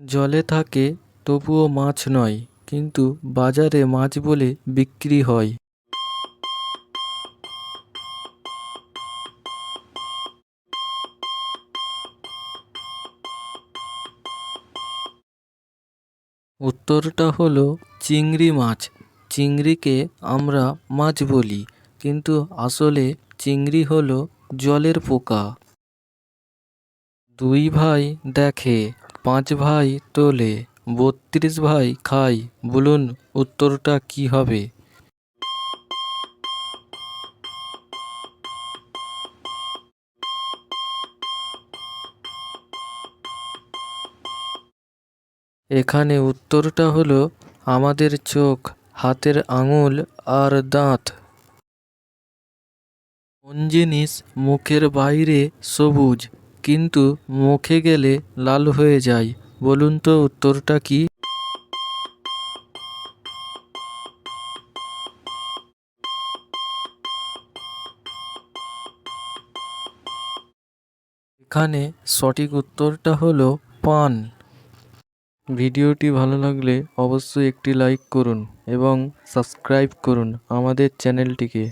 জলে থাকে, তবুও মাছ নয়, কিন্তু বাজারে মাছ বলে বিক্রি হয়। উত্তরটা হলো চিংড়ি মাছ। চিংড়িকে আমরা মাছ বলি, কিন্তু আসলে চিংড়ি হলো জলের পোকা। দুই ভাই দেখে পাঁচ ভাই তোলে, বত্রিশ ভাই খায় বলুন, উত্তরটা কি হবে? এখানে উত্তরটা হলো আমাদের চোখ, হাতের আঙুল আর দাঁত। কোন জিনিস মুখের বাইরে সবুজ কিন্তু মুখে গেলে লাল হয়ে যায়। বলুন তো উত্তরটা কি? এখানে সঠিক উত্তরটা হলো পান। ভিডিওটি ভালো লাগলে অবশ্যই একটি লাইক করুন এবং সাবস্ক্রাইব করুন আমাদের চ্যানেলটিকে।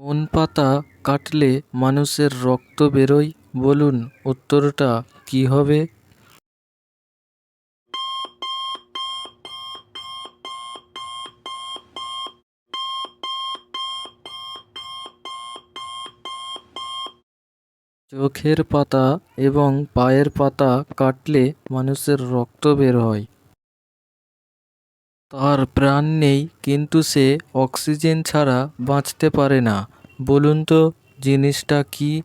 কোন পাতা কাটলে মানুষের রক্ত বেরোয়, বলুন উত্তরটা কি হবে? চোখের পাতা এবং পায়ের পাতা কাটলে মানুষের রক্ত বের হয়। তার প্রাণ নেই, কিন্তু সে অক্সিজেন ছাড়া বাঁচতে পারে না। বলুন তো, জিনিসটা কি?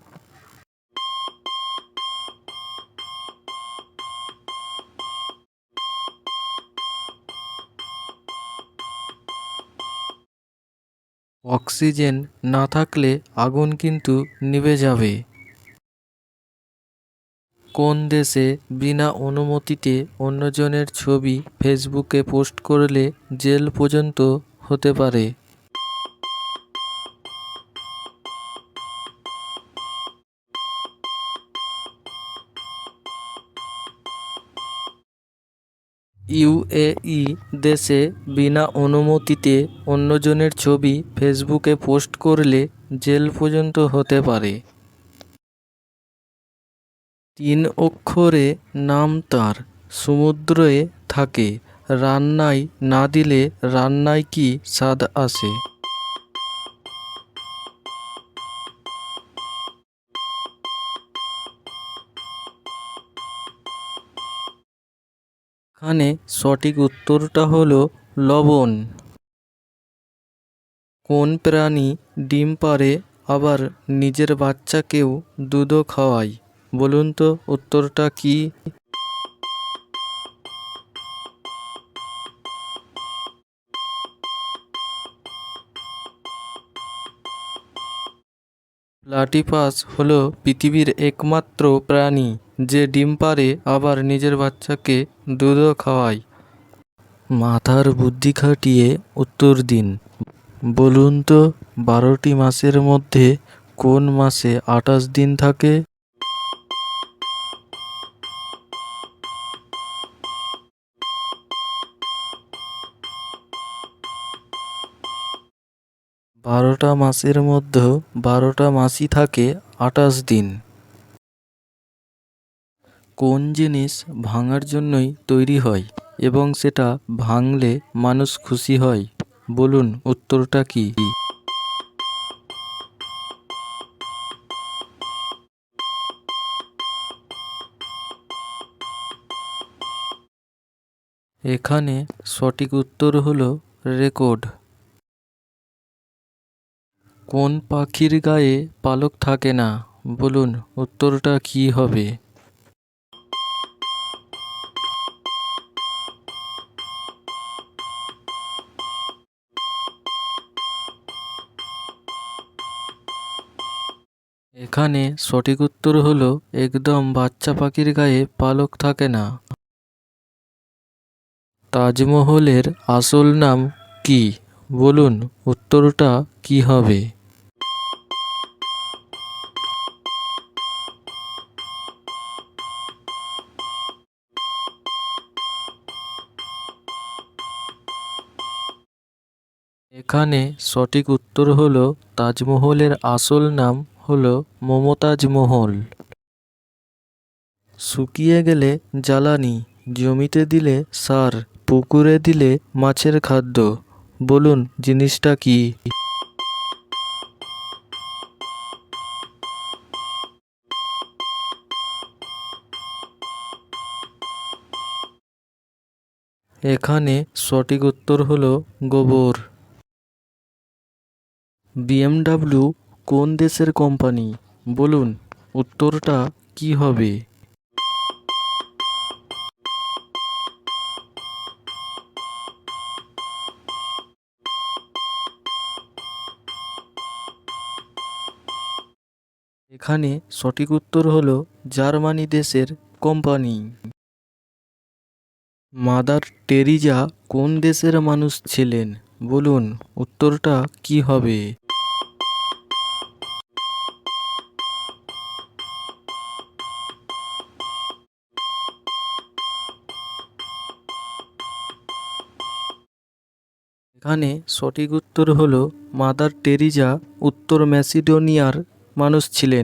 অক্সিজেন না থাকলে আগুন কিন্তু নিভে যাবে। কোন দেশে বিনা অনুমতিতে অন্যজনের ছবি ফেসবুকে পোস্ট করলে জেল পর্যন্ত হতে পারে? ইউএই দেশে বিনা অনুমতিতে অন্যজনের ছবি ফেসবুকে পোস্ট করলে জেল পর্যন্ত হতে পারে। তিন অক্ষরে নাম তার। সমুদ্রে থাকে। রান্নায় না দিলে রান্নায় কি স্বাদ আসে? এখানে সঠিক উত্তরটা হলো লবণ। কোন প্রাণী ডিম পাড়ে আবার নিজের বাচ্চাকেও দুধও খাওয়ায়। বলুন তো, উত্তরটা কি? প্লাটিপাস হলো পৃথিবীর একমাত্র প্রাণী যে ডিম পাড়ে আবার নিজের বাচ্চাকে দুধও খাওয়ায়। মাথার বুদ্ধি খাটিয়ে উত্তর দিন। বলুন তো, বারোটি মাসের মধ্যে কোন মাসে আঠাশ দিন থাকে? বারোটা মাসের মধ্যে বারোটা মাসই থাকে আঠাশ দিন। কোন জিনিস ভাঙার জন্যই তৈরি হয় এবং সেটা ভাঙলে মানুষ খুশি হয়? বলুন উত্তরটা কি? এখানে সঠিক উত্তর হলো রেকর্ড। কোন পাখির গায়ে পালক থাকে না? বলুন, উত্তরটা কি হবে? এখানে সঠিক উত্তর হলো, একদম বাচ্চা পাখির গায়ে পালক থাকে না। তাজমহলের আসল নাম কি? বলুন, উত্তরটা কি হবে? এখানে সঠিক উত্তর হল তাজমহলের আসল নাম হল মমতাজ মহল। শুকিয়ে গেলে জ্বালানি, জমিতে দিলে সার, পুকুরে দিলে মাছের খাদ্য। বলুন, জিনিসটা কি? এখানে সঠিক উত্তর হলো গোবর। বিএমডাব্লিউ কোন দেশের কোম্পানি বলুন, উত্তরটা কি হবে? এখানে সঠিক উত্তর হলো জার্মানি দেশের কোম্পানি মাদার টেরিজা কোন দেশের মানুষ ছিলেন? বলুন, উত্তরটা কি হবে? এখানে সঠিক উত্তর হল মাদার টেরিজা, উত্তর ম্যাসিডোনিয়ার মানুষ ছিলেন।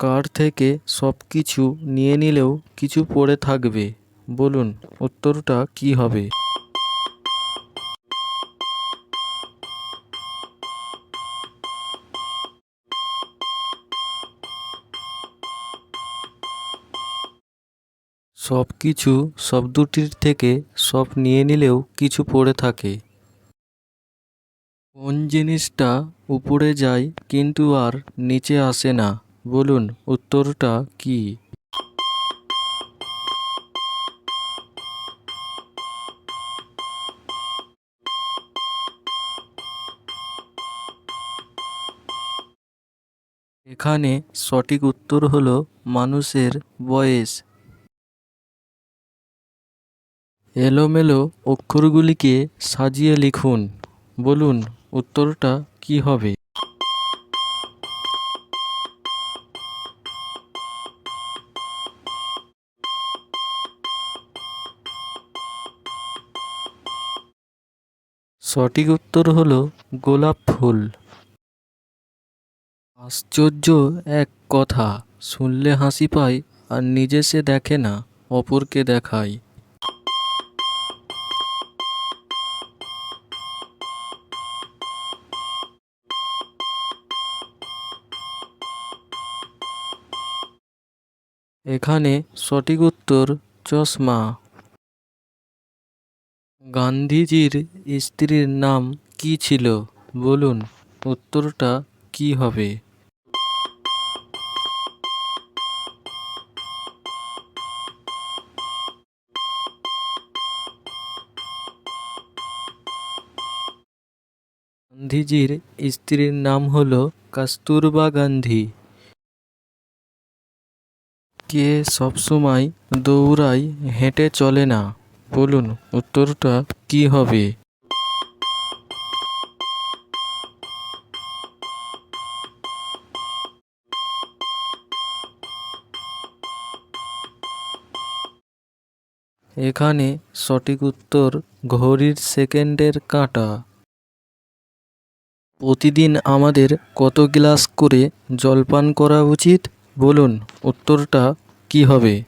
কার থেকে সব কিছু নিয়ে নিলেও কিছু পড়ে থাকবে? বলুন, উত্তরটা কি হবে? সব কিছু শব্দটির থেকে সব নিয়ে নিলেও কিছু পড়ে থাকে। কোন জিনিসটা উপরে যায় কিন্তু আর নিচে আসে না? বলুন, উত্তরটা কি? এখানে সঠিক উত্তর হলো মানুষের বয়স। এলোমেলো অক্ষরগুলিকে সাজিয়ে লিখুন। বলুন, উত্তরটা কি হবে? সঠিক উত্তর হল গোলাপ ফুল। আশ্চর্য এক কথা, শুনলে হাসি পায় আর নিজে সে দেখে না, অপরকে দেখায়। এখানে সঠিক উত্তর চশমা। গান্ধীজির স্ত্রীর নাম কি ছিল? বলুন, উত্তরটা কি হবে? গান্ধীজির স্ত্রীর নাম হলো কস্তুরবা গান্ধী। কে সবসময় দৌড়ায়, হেঁটে চলে না? বলুন উত্তরটা কি হবে? এখানে সঠিক উত্তর ঘড়ির সেকেন্ডের কাঁটা। প্রতিদিন আমাদের কত গ্লাস করে জলপান করা উচিত? বলুন, উত্তরটা কি হবে?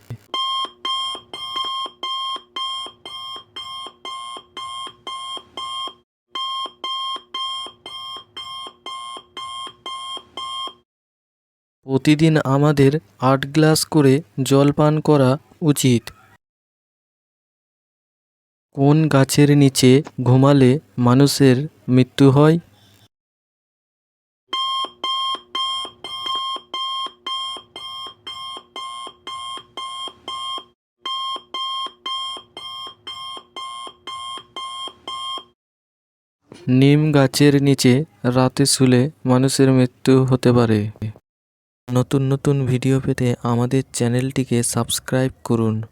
প্রতিদিন আমাদের আট গ্লাস করে জল পান করা উচিত। কোন গাছের নিচে ঘুমালে মানুষের মৃত্যু হয়? নিম গাছের নিচে রাতে শুলে মানুষের মৃত্যু হতে পারে। নতুন নতুন ভিডিও পেতে আমাদের চ্যানেলটিকে সাবস্ক্রাইব করুন।